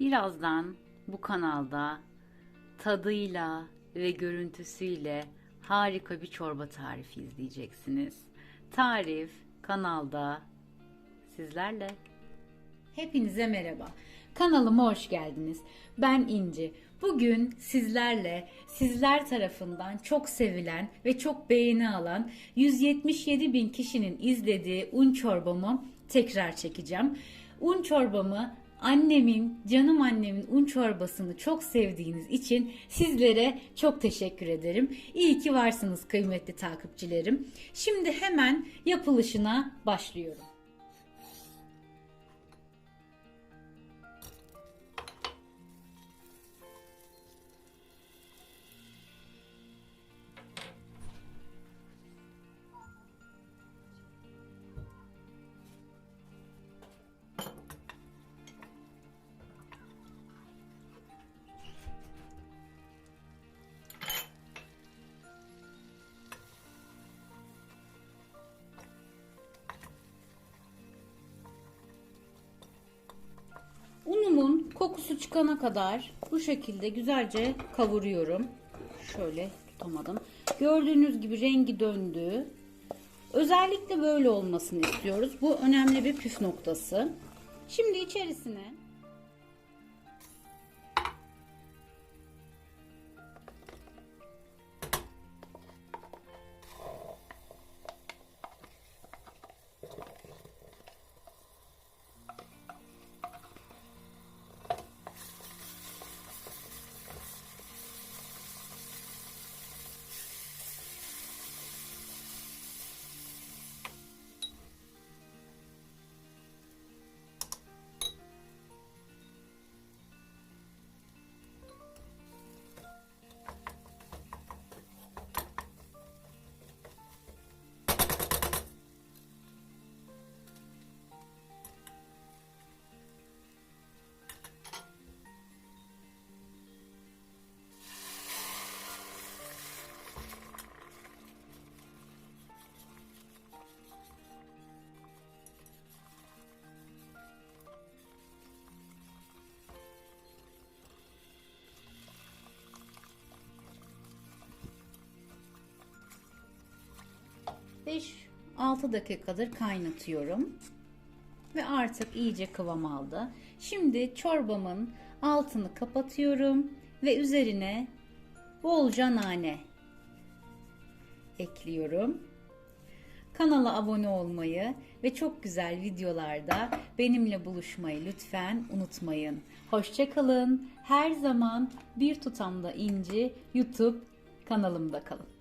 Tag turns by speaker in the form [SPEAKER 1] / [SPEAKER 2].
[SPEAKER 1] Birazdan bu kanalda tadıyla ve görüntüsüyle harika bir çorba tarifi izleyeceksiniz. Tarif kanalda sizlerle. Hepinize merhaba. Kanalıma hoş geldiniz. Ben İnci. Bugün sizlerle sizler tarafından çok sevilen ve çok beğeni alan 177 bin kişinin izlediği un çorbamı tekrar çekeceğim. Un çorbamı annemin, canım annemin un çorbasını çok sevdiğiniz için sizlere çok teşekkür ederim. İyi ki varsınız kıymetli takipçilerim. Şimdi hemen yapılışına başlıyorum. Kokusu çıkana kadar bu şekilde güzelce kavuruyorum. Şöyle tutamadım. Gördüğünüz gibi rengi döndü. Özellikle böyle olmasını istiyoruz. Bu önemli bir püf noktası. Şimdi içerisine Beş 6 dakikadır kaynatıyorum. Ve artık iyice kıvam aldı. Şimdi çorbamın altını kapatıyorum ve üzerine bolca nane ekliyorum. Kanala abone olmayı ve çok güzel videolarda benimle buluşmayı lütfen unutmayın. Hoşçakalın. Her zaman bir tutamda inci YouTube kanalımda kalın.